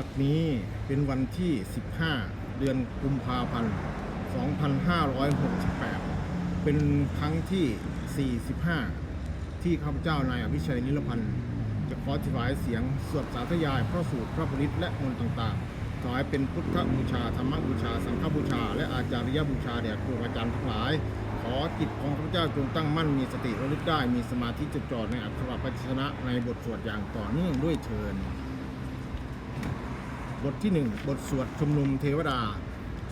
บัดนี้เป็นวันที่ 15 เดือนกุมภาพันธ์ 2568 เป็นครั้งที่ 45 ที่ข้าพเจ้านายอภิชัยนิรพันธ์จะขอถวายเสียงสวดสาธยายพระสูตรพระปริตและมนต์ต่างๆถวายเป็นพุทธบูชาธรรมบูชา สังฆบูชา และอาจาริยบูชาแด่ครูอาจารย์ทั้งหลาย ขอจิตของข้าพเจ้าจงตั้งมั่นมีสติระลึกได้มีสมาธิจดจ่อในอัครปัจชนะในบทสวดอย่างต่อเนื่องด้วยเชิญ บทที่หนึ่งบทสวดชุมนุมเทวดา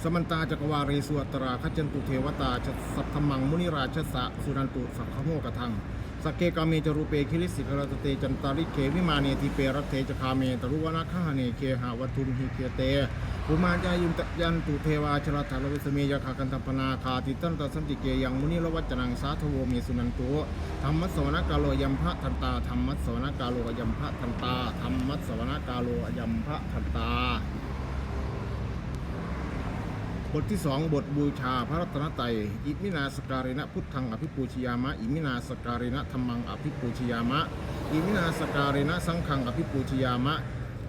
สมันตาจักรวารีสวตราคัจจันตุเทวตาสัทธมังมุนิราชสะสุนันตุสักขโมกทัง สเกกาเมจรูเปคิริสิกรตเตจันตาริเควิมาเนติเปรัตเทจคาเมตรุวนาคหเนเคหาวัตุมหิเคเตภูมาจายุตยันตุเทวาชลธารวิสเมยคากันตัปนาคาติตันตสันติเกยังมุนิรวัจนังสาทโวเมสุนันตุธรรมสวนกาโลยัมพะทันตาธรรมสวนกาโลยัมพะทันตาธรรมสวนกาโลยัมพะทันตา ทที่สองบทบูชาพระรัตนตรัยอิมินาสการิณพุทธังอภิปูชยามะ อิมินาสการิณธรรมังอภิปูชยามะ อิมินาสการิณสังฆังอภิปูชยามะ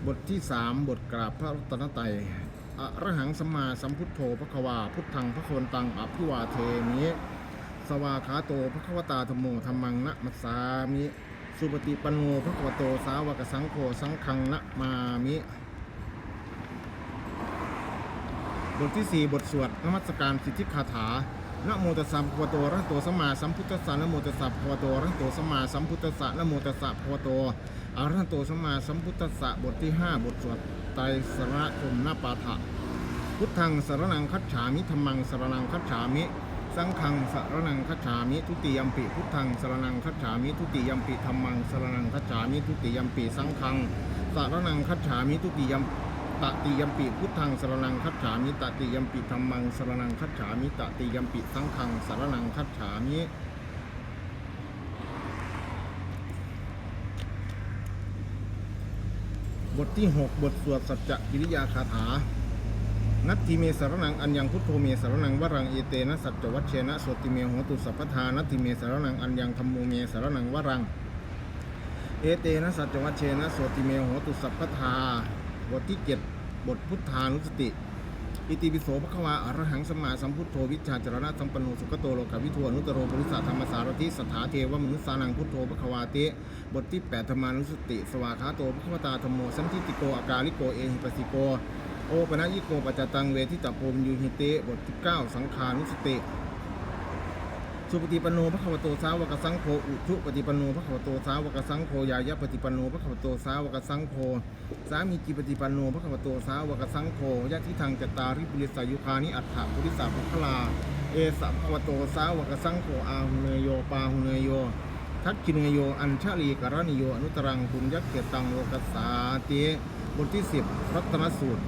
บทที่สามบทกราบพระรัตนตรัยอะระหังสัมมาสัมพุทโธพระควาพุทธังพระโคนตังอภิวาเทมิสวาขาโตพระควตาธรรมโมธรรมังนะมัสสามิ สุปฏิปันโนพระควโตสาวกสังโฆสังฆังนะมามิ บทที่ 4 บทสวดนมัสการสิทธิคาถานะโมตัสสะภะวะโตอะระหะโตสัมมาสัมพุทธัสสะนะโมตัสสะภะวะโตอะระหะโตสัมมาสัมพุทธัสสะนะโมตัสสะภะวะโตอะระหะโตสัมมาสัมพุทธัสสะบทที่ 5 บทสวดไตรสรณคมนาปาฐะพุทธังสรนังคัจฉามิธัมมังสรนังคัจฉามิ สังฆังสรนังคัจฉามิทุติยมปิพุทธังสรนังคัจฉามิทุติยมปิธัมมังสรนังคัจฉามิทุติยมปิสังฆังสรนังคัจฉามิทุติยม ตติยมปิพุทธังสรนังคัจฉามิตติยมปิธรรมังสรนังคัจฉามิตติยมปิสังฆังสรนังคัจฉามิบทที่ 6 บทสวดสัจจกิริยาคาถา นัตถิเมสารนังอัญญังพุทโธเมสารนังวรังเอเตนะสัจจวัชเชนะโสติเมโหตุสัพพทานัตถิเมสารนังอัญญังธรรมโมเมสารนังวรัง เอเตนะสัจจวัชเชนะโสติเมโหตุสัพพทา บทที่เจ็ดบทพุทธานุสติ อิติปิโสภควาอรหังสมมาสัมพุทโธวิชาจรณะสัมปันโนสุขโตโลกาวิทวนุตโรบริสัทธรรมสารทิสถาเทวมนุษสานังพุทโธภควาเตบทที่8ธรรมานุสติ สวาคาโตภควตาธรรมโมสันทิติโกอากาลิโกเอหิปัสสิโกโอปะนะยิโกปัจจตังเวทิตาโพมยูหิเตบทที่9สังขานุสติ สุปฏิปันโนพระขวโตสาวกสังโฆอุชุปฏิปันโนพระขวโตสาวกสังโฆยายะปฏิปันโนพระขวโตสาวกสังโฆสามีจิปฏิปันโนพระขวโตสาวกสังโฆยะทิทางจตาริปุริสายุคานิอัฏฐปุริสาภคลา เอสัพขวโตสาวกสังโฆอาหุเนโยปาหุเนโย ทักขิเนโยอัญชลีกรณิโยอนุตรังบุญยักเกตังโลกัสสาเตบทที่สิบรัตนสูตร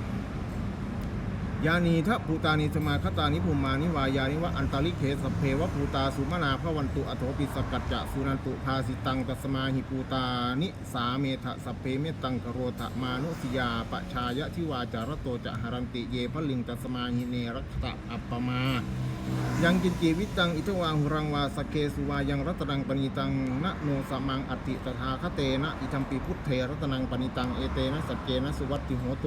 ยานีทะภูตานิสมาคตานิภูมานิวายานิวะอันตาลิเคสพเพวะภูตาสุมานาพระวันตุอโถปิสกัจจะสุนันตุภาสิตังตัสมาหิภูตานิสาเมทะสพเพเมตังกโรธมานุสยาปชายะทิวาจารโตจะหรันติเยพลิงตัสมาหิเนรัตตะอัปปมา ยังกินจีวิตังอิทวาหุรังวาสเคสุวายังรัตนังปณิตังนะโนสมังอติตถาคเตนะอิทัมปีพุทเทรัตนังปณิตังเอเตนะสัจเจนะสุวัตติโหโต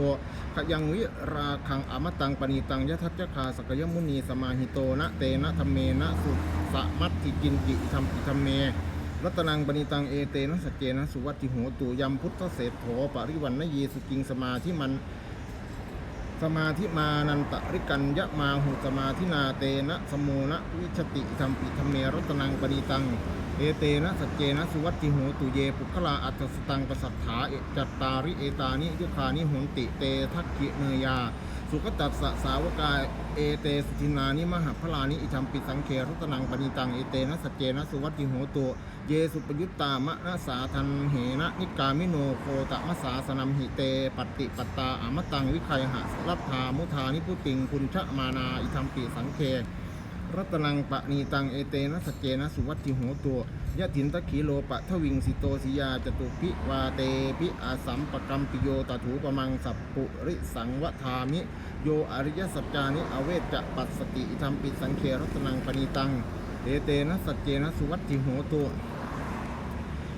ขยังวิราคังอมตังปณิตังยะทัจจคาสกยมุนีสมาหิโตนะเตนะธรรมเมนะสุสมัตติกินกิอิทัมปิธัมเมรัตนังปณิตังเอเตนะสัจเจนะสุวัตติโหตุยัมพุทธเศรษโถปริวันนเยสุกิงสมาธิมัน สมาธิมานันตริกัญยะมาหุสมาธินาเตนะสมูนะวิชติธรรมปิธรรมเมรัตนังปณิตัง เอเตนะสัจเจนะสุวัตติโหตุเยปุคลาอัจสตังปสัทธาเอจัตตาริเอตานิยุคานิโหนติเตทักกิเนยา สุขตัสสะสาวกายเอเตสุทินานิมหาพลานิอิธรรมปิสังเครัตนังปณิตังเอเตนะสเจนะสุวัติโหตุเยสุปยุตตามะนะสาทันเหนะนิกามิโนโคตะมะสาสนัมหิเตปฏิปตาอามตังวิคัยหะรัฐามุทานิพุติงคุณชะมานาอิธรรมปิสังเค รัตนังปะนีตังเอเตนะสจเจนะสุวัติโหตัวยะถินตะขีโลปะทวิงสิโตสิยาจตุพิวาเตปิอาสัมปกัมปิโยตถูปมังสัพปุริสังวทามิ โยอริยสัจจานิอเวจจะปัสสติธรรมปิสังเครัตนังปณีตังเอเตนะสัจเจนะสุวัติโหตัว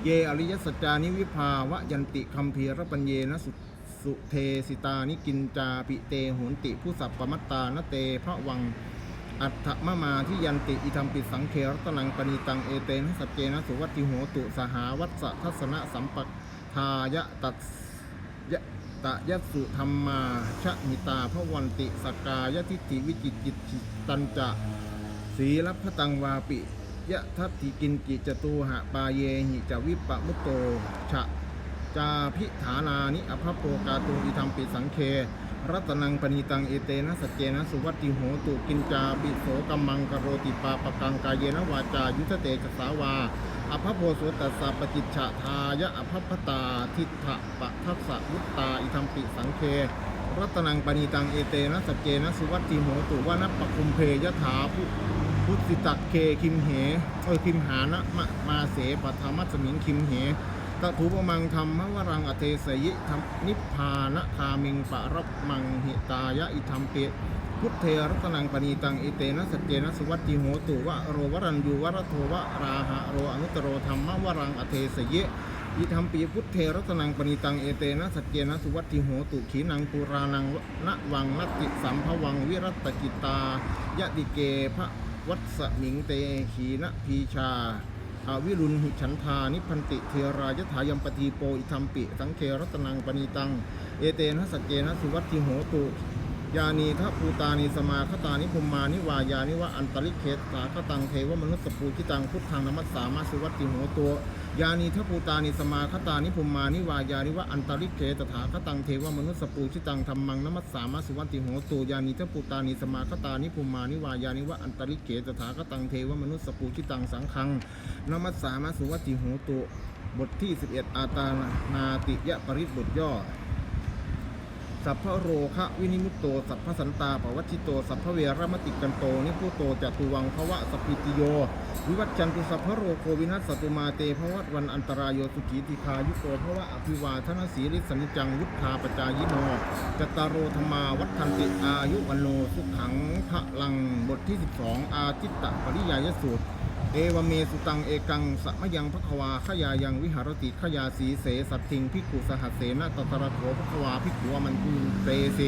เยอริยสัจจานิวิภาวะยันติคัมภีรปัญเยนะสุสุเทสิตานิกินจาปิเตโหนติผู้สัพปมัตตานเตพระวัง อัฏฐมมาที่ยันติอิธรรมปิสังเครตนังปณีตังเอเตนะสัจเจนะสุวัติโหตุสหาวัตสะทัสนะสัมปทายะตัสยะตะยัสสุธรรมาชะมิตาพระวันติสกายทิฏฐิวิจิตจิตตันจะสีลพตังวาปิยะทัตถิกินจิจตูหะปาเยหิจวิปปะมุตโต ฉะจาพิฐานานิอภโปกาตุอิธรรมปิสังเค รัตนังปณีตังเอเตนะสัจเจนะสุวัติโหตุกินจาปิโสกัมมังกโรติปาปกังกายเยนะวาจายุทธเตกสาวาอภพโพโสตัสสะปจิจฉาทายะอภพตาทิฏฐะปะทัสสะวุตตาอิธรรมปิสังเค รัตนังปณีตังเอเตนะสัจเจนะสุวัติโหตุวานะปะคุมเพยถาพุพุทธิตักเคคิมเหเอ้ยคิมหานะมะมาเสปธรรมัสมิงคิมเห ตถูปมังธรรมวรังอเทสยิธรรมนิพพานะคามิงปะรับมังหิตายะอิธรรมเปพุทเทรัตนังปณีตังอิเตนะสัจเจนะสุวัตติโหตุวะโรวรันยูวรโทวะราหะโรอนุตโรธรรมวรังอเทสยิอิธรรมปีพุทเทรัตนังปณีตังเอเตนะสัจเจนะสุวัตติโหตุขีนังปุรานังณวังนัตติสัมภวังวิรัตกิตายะติเกพระวัสมิงเตขีนะพีชา อวิรุณหิฉันทานิพันติเทรายถายัมปทีโปอิธรรมปิ สังเครัตนังปณีตัง เอเตนะสเจนะสุวัตติโหตุ ยานีทัภูตานิสมาคตานิพุมมานิวายานิวะอันตริเคตสาคตังเทวมนุสสปูชิตังพุทธังนมัสสามาสุวัติโหตัวยานีทัภูตานิสมาคตานิพุมมานิวายานิวะอันตริเคตถาคตังเทวมนุสสปูชิตังธรรมังนมัสสามาสุวัติโหตุยานีทัภูตานิสมาคตานิพุมมานิวายานิวะอันตริเคตถาคตังเทวมนุสสปูชิตังสังฆังนมัสสามาสุวัติโหตุบทที่ 11 อาตานาติยะปริบทย่อ สัพพะโรคะวินิมุตโต สัพพะสันตาปวัชชิโต สัพพะเวรมติกันโต นิพุโตจตุวังภวะสพพิติโย วิวัจจันตุสัพพะโรโควินัสสตุมาเตภวัตวันอันตรายโยสุขีติคายุโตภวะอภิวาทนาสีริสันิจังวุฒาปจายิโนจตตารโรธรรมาวัฏันติอายุวันโนสุขังพะลังบทที่ 12 อาทิตตปริยายสูตร เอวเมสุตังเอกังสมยังพระควาขยายังวิหารติขยาสีเสสัตทิงพิกขุสหัสเสนะตตระโถพระควาพิกขุวมันตุเตเส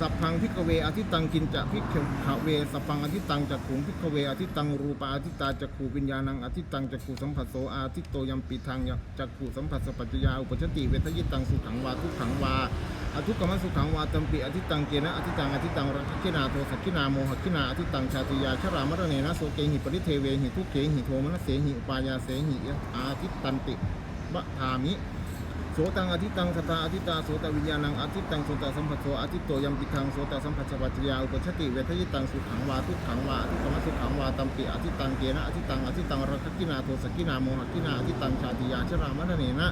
สัพพังพิกเวอธิตังกินจะพิกขเวสัพพังอธิตังจักขุงพิกเวอธิตังรูปาอธิตาจักขูวิญญาณังอธิตังจักขูสัมผัสโสอาทิตโตยัมปิทังจักขูสัมผัสสปัจจยาอุปชติเวทยิตังสุขังวาทุกขังวา อทุกขมสุขังวาตัมปิอธิตังเกนะอธิตังอธิตังรักขินาโทสักขินาโมหขินาอธิตังชาติยาชรามรเนนะโสเกหิปริเทเวหิทุกเกหิโทมนะเสหิปายาเสหิอาทิตันติบะทามิ โสตังอธิตังสตาอธิตาโสตวิญญาณังอธิตังโสตสัมผัสโสอธิโตยัมปิทังโสตสัมผัสสปัจจยาอุปชติเวทยิตังสุขังวาทุกขังวาทุกขมสุขังวาตัมปิอธิตังเกนะอธิตังอธิตังรักกินาโทสกินาโมหกินาอธิตังชาติยาชรามรเนนะ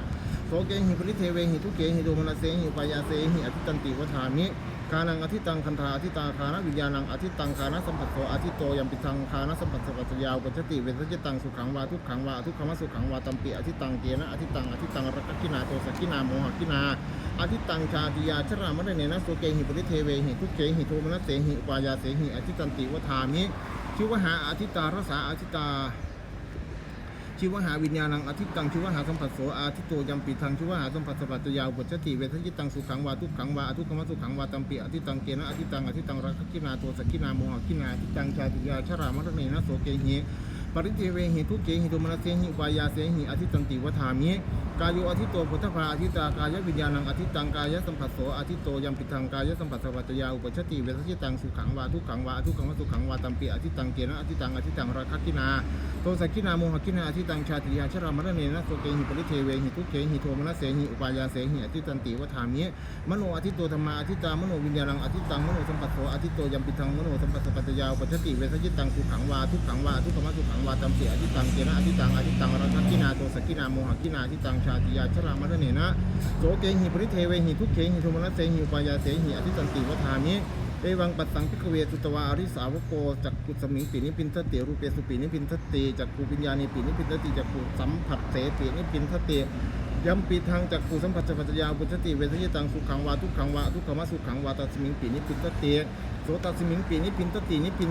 โสเกหิปริเทเวหิทุเกหิโดมนาเสหิปายาเสหิอธิตันติวทามิ คานังอธิตังคันธาอธิตาคานะวิญญาณังอธิตังคานะสัมผัสโสอธิโตยัมปิทังคานะสัมผัสสปัจจยาวปัจจติเวทจิตังสุขังวาทุกขังวาทุกขมสุขังวาตัมปิอธิตังเกนะอธิตังอธิตังรักขินาโตสกินาโมหขินาอธิตังชาติยาชรามรเนนะโสเกหิปริเทเวหิทุเกหิโทมนัสเสหิปายาเสหิอธิตันติวทามิชิวหาอธิตารสาอธิตา ชิวหาวิญญาณังอธิตังชิวหาสัมผัสโสอาทิโตยัมปิทังชิวหาสัมผัสสปัจจยาวบทชติเวทยิตังสุขังวาทุกขังวาอทุกขมสุขังวาตัมปิอธิตังเกนะอธิตังอธิตังรักขินาโตสกินาโมหกินาอธิตังชาติยาชรามรเนนะโสเกหิปริเทเวหิทุเกหิโตมนาเสหิวายาเสหิอธิตันติวทามิกายโยอธิโตพุทธภาอธิตากายวิญญาณังอธิตังกายสัมผัสโสอธิโตยัมปิทังกายสัมผัสสปัจจยาอุปชติเวทยิตังสุขังวาทุกขังวาทุกขมสุขังวาตัมปิอธิตังเกนะอธิตังอธิตังรักินาโตสักินาโมหขินาอธิตังชาติยาชรามรเนนะโสเกหิปริเทเวหิทุเกหิโทมนัสเสหิอุปายาเสหิอธิตันติวทามิมโนอธิโตธรรมาอธิตามโนวิญญาณังอธิตังมโนสัมปัสโสอธิโตยัมปิทังมโนสัมปัสสปัจจยาวปัจจติเวสยิตังสุขังวาทุกขังวาทุกขมสุขังวาตัมปิอธิตังเกนะอธิตังอธิตังรักขินาโตสักขินาโมหขินาอธิตังชาติยาชรามรเนนะโสเกหิปริเทเวหิทุเกหิโทมนัสเสหิปายาเสหิอธิตันติวทามิเอวังปัสสังพิกเวสุตวาอริสาวโกจักกุสมิงปีนิพินทติรูปเปสุปีนิพินทติจักกูปิญญาณิปีนิพินทติจักกูสัมผัสเสปีนิพินทติยัมปีทางจักกูสัมผัสปัจจยาปุจติเวทยตังสุขังวาทุกขังวาทุกขมสุขังวาตัสมิงปีนิพินทติโสตัสมิงปีนิพินทตินิพิน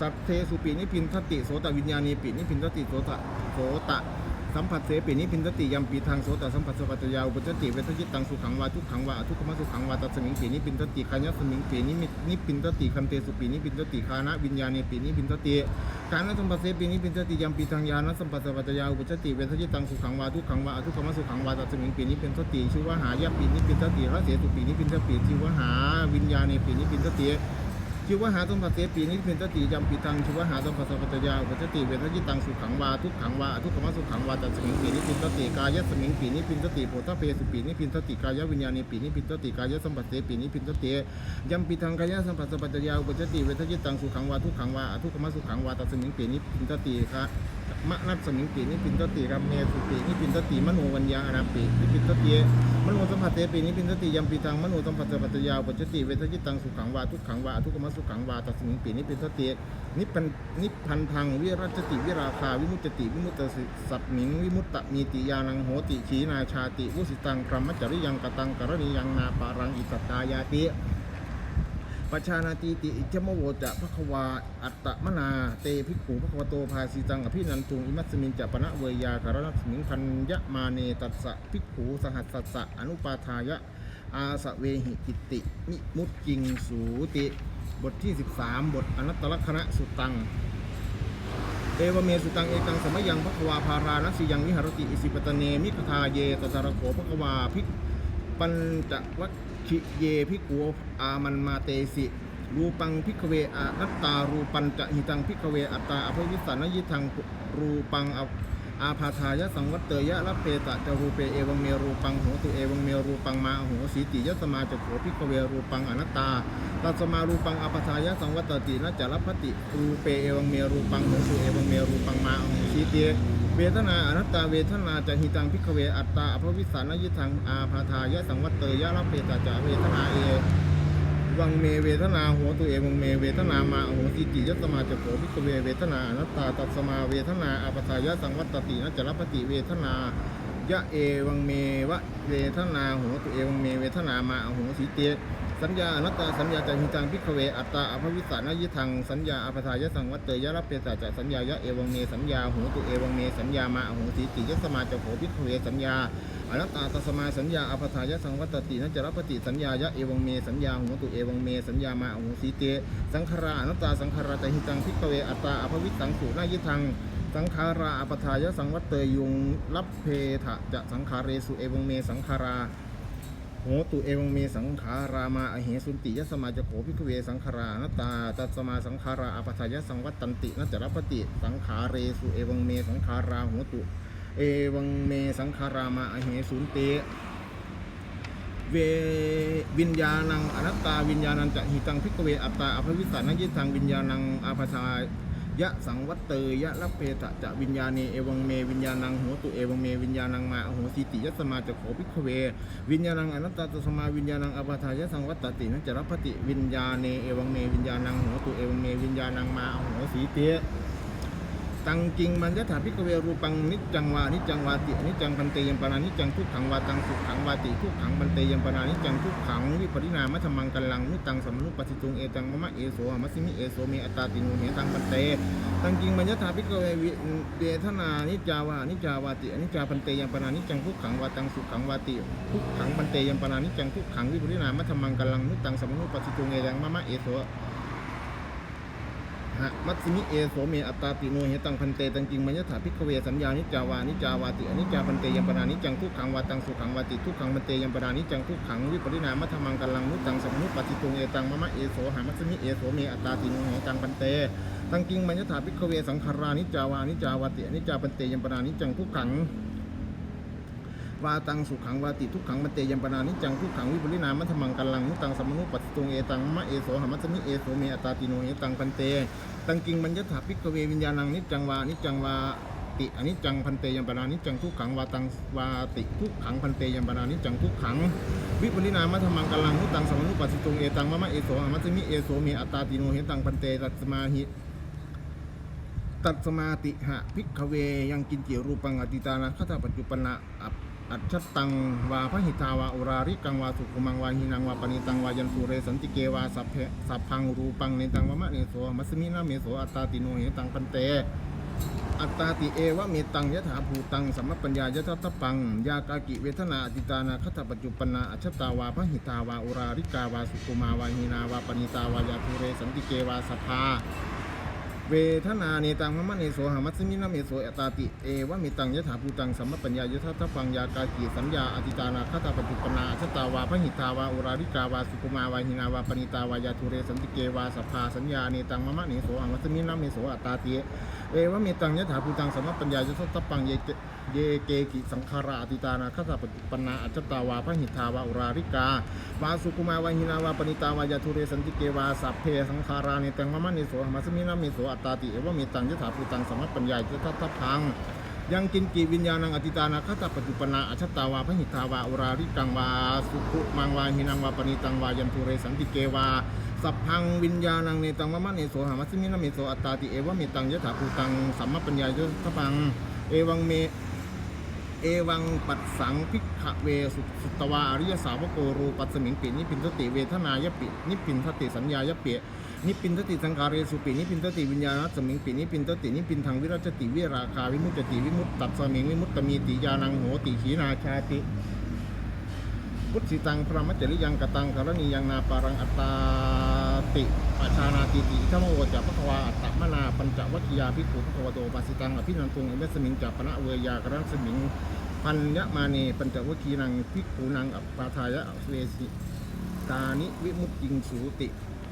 สัพเทสุปีนิพินทติโสตวิญญาณีปีนิพินทติโสตโสต สัมผัสเสปินิพินทติยัมปีทางโสตสัมผัสสปัจจยาอุปจติเวทจิตตังสุขังวาทุกขังวาทุกขมสุขังวาตัสมิงปีนิพินทติขายะสมิงปีนิมินิพินทติคันเตสุปีนิพินทติคานะวิญญาณปีนิพินทติคานะสัมผัสเสปินิพินทติยัมปีทางญาณสัมผัสสปัจจยาอุปจติเวทจิตตังสุขังวาทุกขังวาทุกขมสุขังวาตัสมิงปีนิพินทติชื่อว่าหายะปีนิพินทติระเสสุปีนิพินทติชื่อว่าหาวิญญาณปีนิพินทติ ชิวหาสัมผัสเสปีนิเป็นตติยำปีตังชิวหาสัมผัสสัพพยาอุปจติเวทยิตังสุขังวาทุกขังวาทุกขมสุขังวาจัสมิงปีนิพินตติกายสมิงปีนิพินตติโพธเพสุปีนิพินตติกายวิญญาณีปีนิพินตติกายสัมผัสเสปีนิพินตติยำปีตังกายสัมผัสสัพพยาอุปจติเวทยิตังสุขังวาทุกขังวาทุกขมสุขังวาจัสมิงปีนิพินตติคะ มะนัสสมิงปีนิพินตติรัมเมสุปีนิพินตติมโนวัญญาอนาปีนิพินตติมโนสัมผัสเสปีนิพินตติยำปีตังมโนสัมผัสสัพพตยาอุปจติเวทยิตังสุขังวาทุกขังวาทุกขมสุขังวาตัสมิงปีนิพินตตินิพันนิพันธังวิรัจติวิราคาวิมุตติวิมุตตสิสัพมิงวิมุตตมีติยานังโหติขีนาชาติวุสิตังพรหมจริยังกตังกรณียังนาปารังอิสตตายาติ ปชานาตีติอิจมโวจะพระควาอัตตมนา เตภิกขุพระควโตภาสีตังอภินันทุงอิมัสมินจะปณะเวยาการณสมิงพันยะมาเนตัสสะภิกขุสหัสสสะอนุปาทายะอาสะเวหิกิติมิมุตจิงสูติ บทที่ 13 บทอนัตตลกณะสุตังเอวเมสุตังเอกังสมยังพระควาภารานัสสิยังวิหารติอิสิปตเนมิคทาเยตตรโขพระควาภิกปัญจวัค ชิเยพิกัวอามันมาเตสิรูปังพิกเวอานัตตารูปันจะหิตังพิกเวอัตตาอภิวิสันยิทังรูปังอ อาพาทายะสังวัตเตยะละเพตะจรูเปเอวังเมรูปังโหตุเอวังเมรูปังมาโหสีติยะสมาจะโขพิกเวรูปังอนัตตาตัสมารูปังอาพาทายะสังวัตตินะจารพติรูเปเอวังเมรูปังโหตุเอวังเมรูปังมาโหสีติเวทนาอนัตตาเวทนาจะหิตังพิกเวอัตตาอภวิสานยิทังอาพาทายะสังวัตเตยะรับเปตาจะเวทนาเอ วังเมเวทนาหัวตัวเอวังเมเวทนามาโหสิจิยตมาจะโผพิกเวเวทนาอนัตตาตัสมาเวทนาอปัสายะสังวัตตินัจะรับปฏิเวทนายะเอวังเมวะเวทนาหัวตัวเอวังเมเวทนามาโหสิเต สัญญาอนัตตาสัญญาจะหิตังพิกเวอัตตาอภวิสานยิทังสัญญาอภทายะสังวัตเตยะรับเปตาจะสัญญายะเอวังเมสัญญาหูตุเอวังเมสัญญามาอโหสีติยสมาจะโหพิกเวสัญญาอนัตตาตสมาสัญญาอภทายะสังวัตตินัจจรปฏิสัญญายะเอวังเมสัญญาหูตุเอวังเมสัญญามาอโหสีเตสังขารอนัตตาสังขารจะหิตังพิกเวอัตตาอภวิสังสุนายิทังสังขาราอปทายะสังวัตเตยุงรับเพทะจะสังขาเรสุเอวังเมสังขารา โหตุเอวังเมสังขารามาอเหสุนติยสมาจะโขพิกเวสังขารานัตตาตัสมาสังขาราอปทายสังวัตตันตินัจจรปฏิสังขาเรสุเอวังเมสังขาราโหตุ เอวังเมสังขารามาอเหสุนติเววิญญาณังอนัตตาวิญญาณังจะหิตังพิกเวอัตตาอภวิสานัยิทังวิญญาณังอาภาทา ยะสังวัตเตยะละเพตะจะวิญญาณีเอวังเมวิญญาณังโหตุเอวังเมวิญญาณังมาอโหสิติยะสมาจะโขพิกเว วิญญาณังอนัตตาสมาวิญญาณังอปาทายะสังวัตตตินัจะรปฏิวิญญาเนเอวังเมวิญญาณังโหตุเอวังเมวิญญาณังมาอโหสีเต ตังกิงมันยถาพิกเวรูปังนิจังวานิจังวาตินิจังพันเตยมปนานิจังทุกขังวาตังสุขังวาติทุกขังพันเตยมปนานิจังทุกขังวิปริณามะธรรมังกัลลังนิตังสมนุปฏิตุงเอตังมะมะเอโสมัสสิมิเอโสเมอัตตาติโนเหตังพันเตตังกิงมันยถาพิกเววิเวทนานิจาวานิจาวาตินิจาพันเตยมปนานิจังทุกขังวาตังสุขังวาติทุกขังพันเตยมปนานิจังทุกขังวิปริณามะธรรมังกัลลังนิตังสมนุปฏิตุงเอตังมะมะเอโส หะมัตสิมิเอโสเมอัตตาติโนเหตังพันเตตังจริงมัญญถาพิกเวสัญญานิจาวานิจาวาติอนิจาพันเตยัมปนานิจังทุกขังวาตังสุขังวาติทุกขังพันเตยัมปนานิจังทุกขังวิปริณามะธมังกัลลังนุตังสมุปฏิตุงเอตังมะมะเอโสหะมัตสิมิเอโสเมอัตตาติโนเหตังพันเตตังจริงมัญญถาพิกเวสังขารานิจาวานิจาวาติอนิจาพันเตยัมปนานิจังทุกขังวาตังสุขังวาติทุกขังมันเตยัมปนานิจังทุกขังวิปริณามะธมังกัลังนุตังสมนุปัสตุงเอตังมะเอโสหมัสมิเอโสเมอัตตาติโนเอตังพันเต ตังกิงมัญญถาพิกเววิญญาณังนิจังวานิจังวาติอนิจังพันเตยัมปนานิจังทุกขังวาตังวาติทุกขังพันเตยัมปนานิจังทุกขังวิปริณามะธรรมังกัลลังนุตังสมมนุปัสสิตุงเอตังมะมะเอโสหมัสมิเอโสเมอัตตาติโนเอตังพันเตตัสมาหิตัสมาติหะพิกเวยังกินเจิรูปังอติตานะคตาปัจจุปนะอัป อัจฉตังวาพหิตาวาอุราริกังวาสุขุมังวาหินังวาปณิตังวายันสุเรสันติเกวาสัพเพสัพพังรูปังในตังวมะเนโสมัสมินาเมโสอัตตาติโนเหตังปันเต อัตตาติเอวะเมตังยถาภูตังสัมมปัญญายทัตตปังยากากิเวทนาอติตานาคตปัจจุปนาอัชตาวาพหิตาวาอุราริกาวาสุกุมาวาหินาวาปณิตาวายาทุเรสันติเกวาสภา เวทนาเนตังมะมะเนโสหามัสสมินะเมโสอัตตาติเอวะมิตังยถาภูตังสัมมปัญญายทัตตปังยากากีสัญญาอติตานาคตาปฏิปนาชตาวาพหิตาวาอุราริกาวาสุกุมาวาหินาวาปณิตาวายาทุเรสันติเกวาสภาสัญญาเนตังมะมะเนโสหามัสสมินะเมโสอัตตาติเอวะมิตังยถาภูตังสัมมปัญญายทัตตปังเย เยเกกิสังขาราอติตานาคตปัจจุปนาอัจจตาวาพหิทาวาอุราริกาวาสุกุมาวาหินาวาปณิตาวายาทุเรสันติเกวาสัพเพสังขารานิตังมะมะนิโสหมัสมินามิโสอัตตาติเอวะเมตังยถาภูตังสัมมปัญญายทัตตพังยังกินกีวิญญาณังอติตานาคตปัจจุปนาอัจตาวาพหิทาวาอุราริกังวาสุขุมังวาหินังวาปณิตังวายันทุเรสันติเกวาสัพพังวิญญาณังเนตังมะมะเนโสหามัสมินามิโสอัตตาติเอวะเมตังยถาภูตังสัมมปัญญายทัพังเอวังเม เอวังปัสสังพิกขเวสุสตวาอริยสาวโกรูปัสสมิงปินิพินทติเวทนายปิ นิพินทติสัญญายปินิพินทติสังการเรสุปินิพินทติวิญญาณสมิงปินิพินทตินิพินทางวิรัจติวิราคาวิมุตติวิมุตตัสสมิงวิมุตตมีติยานังโหติขีนาชาติ พุทธิตังพระมัจจริยังกตังกรณียังนาปารังอัตตาติปชานาติติธรรมโวจัปะควาอัตตมนาปัญจวัคคียาภิกขุพระควโตปัสสิตังอภินันตุงเอเมสมิงจัปนะเวยากรังสมิงพันยะมาเนปัญจวัคคีนังภิกขุนังอัปปาทายะเวสิตานิวิมุตติงสูติ